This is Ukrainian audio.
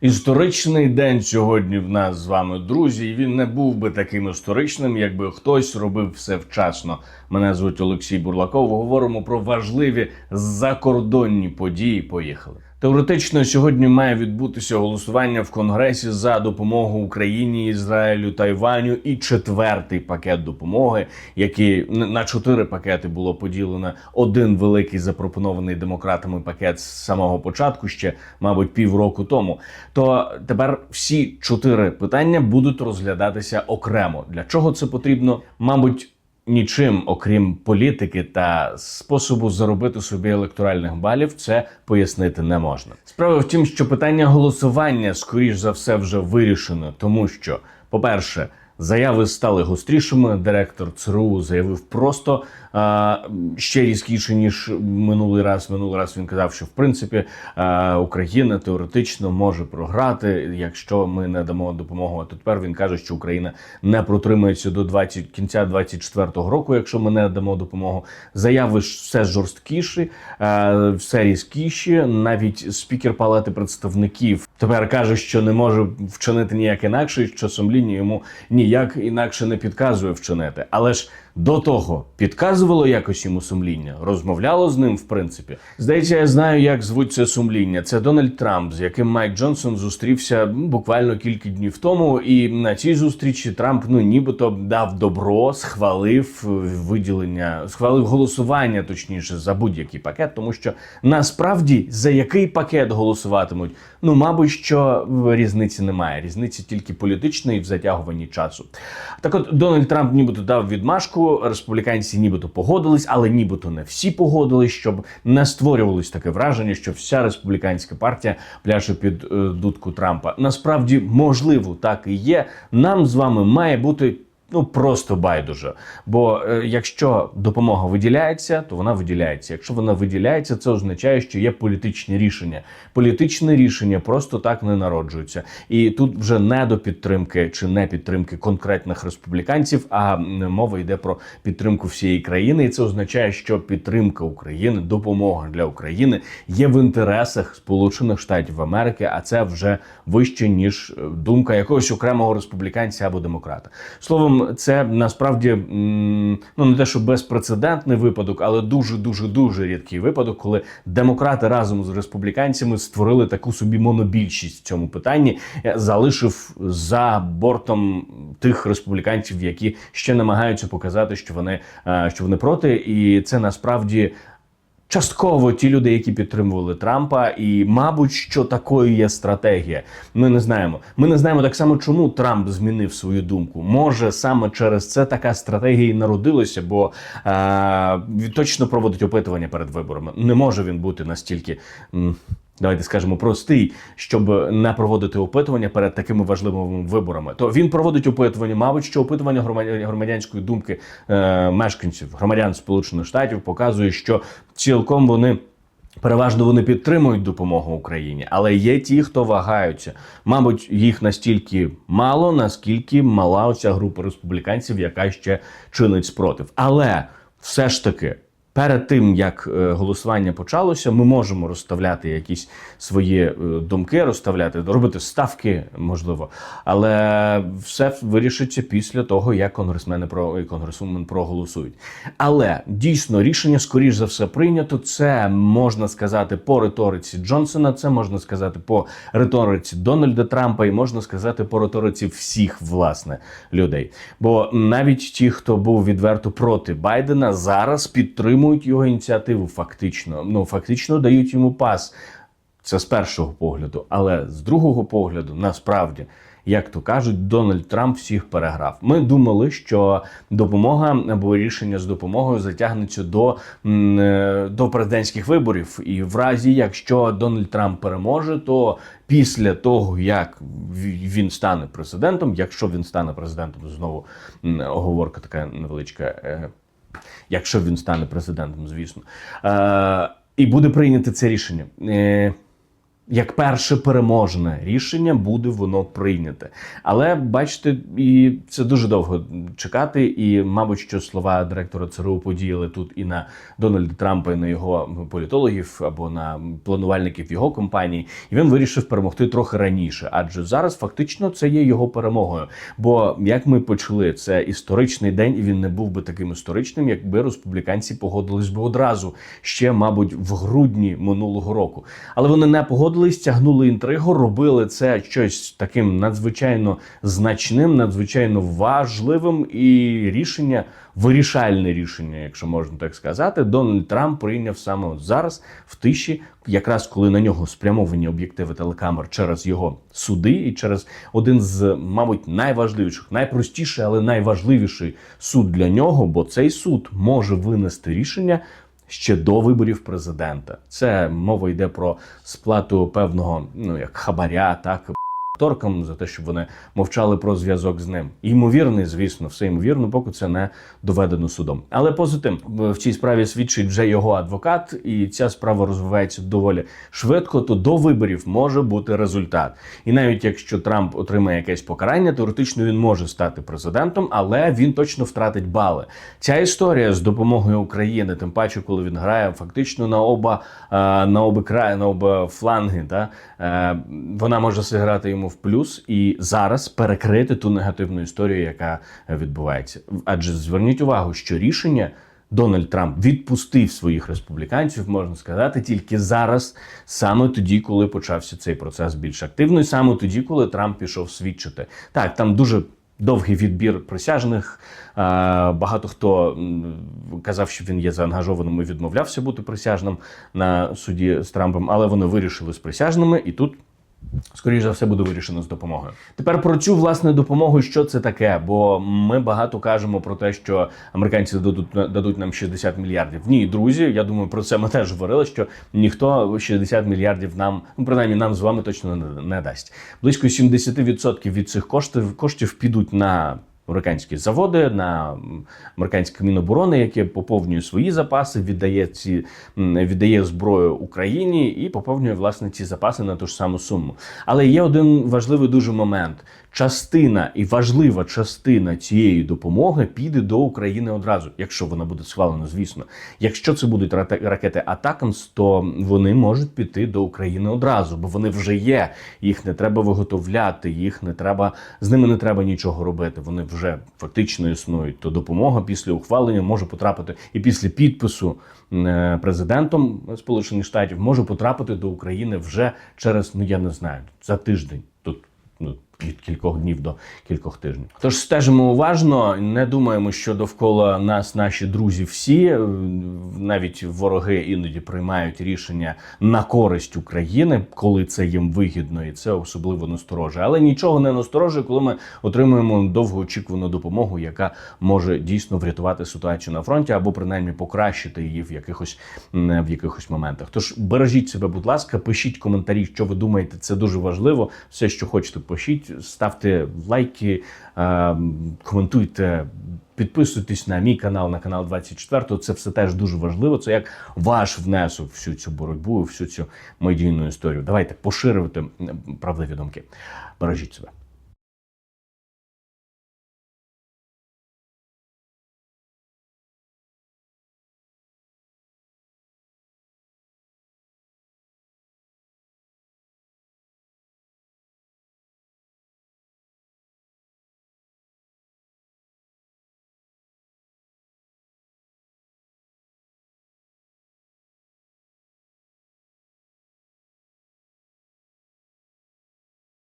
Історичний день сьогодні в нас з вами, друзі. і Він не був би таким історичним, якби хтось робив все вчасно. Мене звуть Олексій Бурлаков. Говоримо про важливі закордонні події. Поїхали. Теоретично сьогодні має відбутися голосування в Конгресі за допомогу Україні, Ізраїлю, Тайваню і четвертий пакет допомоги, який на чотири пакети було поділено. Один великий запропонований демократами пакет з самого початку, ще мабуть півроку тому. То тепер всі чотири питання будуть розглядатися окремо. Для чого це потрібно? Мабуть. Нічим, окрім політики та способу заробити собі електоральних балів, це пояснити не можна. Справа в тім, що питання голосування скоріш за все вже вирішено, тому що, по-перше, заяви стали гострішими. Директор ЦРУ заявив просто а, ще різкіше ніж минулий раз. Минулий раз він казав, що в принципі а, Україна теоретично може програти, якщо ми не дамо допомогу. А тепер він каже, що Україна не протримається до 20, кінця 24-го року, якщо ми не дамо допомогу. Заяви все жорсткіші, е, все різкіші. Навіть спікер Палати представників тепер каже, що не може вчинити ніяк інакше, що сумління йому ніяк інакше не підказує вчинити. Але ж до того підказувало якось йому сумління, розмовляло з ним, в принципі. Здається, я знаю, як звуть це сумління. Це Дональд Трамп, з яким Майк Джонсон зустрівся буквально кілька днів тому. І на цій зустрічі Трамп ну нібито дав добро, схвалив е, виділення, схвалив голосування, точніше, за будь-який пакет, тому що насправді за який пакет голосуватимуть, ну мабуть, що різниці немає. Різниці тільки політичної в затягуванні часу. Так от Дональд Трамп нібито дав відмашку, республіканці нібито погодились, але нібито не всі погодились, щоб не створювалось таке враження, що вся республіканська партія пляше під е, дудку Трампа. Насправді, можливо, так і є. Нам з вами має бути. Ну просто байдуже. Бо е, якщо допомога виділяється, то вона виділяється. Якщо вона виділяється, це означає, що є політичні рішення. Політичне рішення просто так не народжується. І тут вже не до підтримки чи не підтримки конкретних республіканців, а мова йде про підтримку всієї країни. І це означає, що підтримка України, допомога для України є в інтересах Сполучених Штатів Америки, а це вже вище ніж е, думка якогось окремого республіканця або демократа. Словом, це насправді ну не те, що безпрецедентний випадок, але дуже дуже дуже рідкий випадок, коли демократи разом з республіканцями створили таку собі монобільшість в цьому питанні, е, залишив за бортом тих республіканців, які ще намагаються показати, що вони, е, що вони проти, і це насправді. Частково ті люди, які підтримували Трампа, і мабуть, що такою є стратегія. Ми не знаємо. Ми не знаємо так само, чому Трамп змінив свою думку. Може саме через це така стратегія і народилася, бо е, точно проводить опитування перед виборами. Не може він бути настільки. Давайте скажемо простий, щоб не проводити опитування перед такими важливими виборами. То він проводить опитування, мабуть, що опитування громадянської думки е, мешканців, громадян Сполучених Штатів показує, що цілком вони. Переважно вони підтримують допомогу Україні, але є ті, хто вагаються. Мабуть, їх настільки мало, наскільки мала оця група республіканців, яка ще чинить спротив. Але все ж таки. Перед тим як е, голосування почалося, ми можемо розставляти якісь свої е, думки, розставляти, робити ставки, можливо, але все вирішиться після того, як конгресмени про і конгресвумен проголосують. Але дійсно рішення, скоріш за все, прийнято. Це можна сказати по риториці Джонсона, це можна сказати по риториці Дональда Трампа, і можна сказати по риториці всіх власне людей. Бо навіть ті, хто був відверто проти Байдена, зараз підтримують його ініціативу. Фактично, ну фактично дають йому пас. Це з першого погляду, але з другого погляду, насправді, як то кажуть, Дональд Трамп всіх переграв. Ми думали, що допомога або рішення з допомогою затягнеться до, е, до президентських виборів. І в разі, якщо Дональд Трамп переможе, то після того, як він стане президентом, якщо він стане президентом, знову оговорка така невеличка. Е, Якщо він стане президентом, звісно, е, і буде прийнято це рішення. Як перше переможне рішення буде воно прийняте. Але бачите, і це дуже довго чекати. І, мабуть, що слова директора ЦРУ подіяли тут і на Дональда Трампа, і на його політологів або на планувальників його компанії. І він вирішив перемогти трохи раніше, адже зараз фактично це є його перемогою. Бо як ми почали, це історичний день, і він не був би таким історичним, якби республіканці погодились би одразу ще, мабуть, в грудні минулого року. Але вони не погодились, тягнули інтригу, робили це щось таким надзвичайно значним, надзвичайно важливим, і рішення, вирішальне рішення, якщо можна так сказати, Дональд Трамп прийняв саме от зараз в тиші, якраз коли на нього спрямовані об'єктиви телекамер через його суди, і через один з, мабуть, найважливіших, найпростіший, але найважливіший суд для нього, бо цей суд може винести рішення ще до виборів президента. Це мова йде про сплату певного, ну як хабаря, так. Торкам за те, щоб вони мовчали про зв'язок з ним. Ймовірний, звісно, все ймовірно, поки це не доведено судом. Але поза тим, в цій справі свідчить вже його адвокат, і ця справа розвивається доволі швидко. То до виборів може бути результат. І навіть якщо Трамп отримає якесь покарання, теоретично він може стати президентом, але він точно втратить бали. Ця історія з допомогою України, тим паче, коли він грає фактично на оба е, на оба краї, на оба фланги, та е, вона може зіграти йому в плюс і зараз перекрити ту негативну історію, яка відбувається. Адже зверніть увагу, що рішення. Дональд Трамп відпустив своїх республіканців, можна сказати, тільки зараз, саме тоді, коли почався цей процес більш активно, і саме тоді, коли Трамп пішов свідчити. Так, там дуже довгий відбір присяжних. Багато хто казав, що він є заангажованим і відмовлявся бути присяжним на суді з Трампом, але вони вирішили з присяжними, і тут Скоріше за все буде вирішено з допомогою. Тепер про цю власне допомогу, що це таке? Бо ми багато кажемо про те, що американці дадуть дадуть нам 60 мільярдів. Ні, друзі, я думаю, про це ми теж говорили. Що ніхто 60 мільярдів нам, ну принаймні нам з вами точно не, не дасть. Близько 70% від цих коштів коштів підуть на. Американські заводи на американське міноборони, яке поповнює свої запаси, віддає ці віддає зброю Україні і поповнює власне ці запаси на ту ж саму суму. Але є один важливий дуже момент: частина і важлива частина цієї допомоги піде до України одразу, якщо вона буде схвалена, звісно. Якщо це будуть ракети Атакамс, то вони можуть піти до України одразу, бо вони вже є. Їх не треба виготовляти, їх не треба з ними не треба нічого робити. Вони вже фактично існують. То допомога після ухвалення може потрапити і після підпису е, президентом Сполучених Штатів може потрапити до України вже через ну я не знаю за тиждень. Тут ну від кількох днів до кількох тижнів. Тож стежимо уважно, не думаємо, що довкола нас наші друзі всі, е, навіть вороги іноді приймають рішення на користь України, коли це їм вигідно, і це особливо насторожує. Але нічого не насторожує, коли ми отримуємо довгоочікувану допомогу, яка може дійсно врятувати ситуацію на фронті або принаймні покращити її в якихось в якихось моментах. Тож бережіть себе, будь ласка, пишіть коментарі, що ви думаєте, це дуже важливо. Все, що хочете, пишіть ставте лайки, е, коментуйте. Підписуйтесь на мій канал, на канал 24 Це все теж дуже важливо. Це як ваш внесок всю цю боротьбу, всю цю медійну історію. Давайте поширювати правдиві думки. Бережіть себе.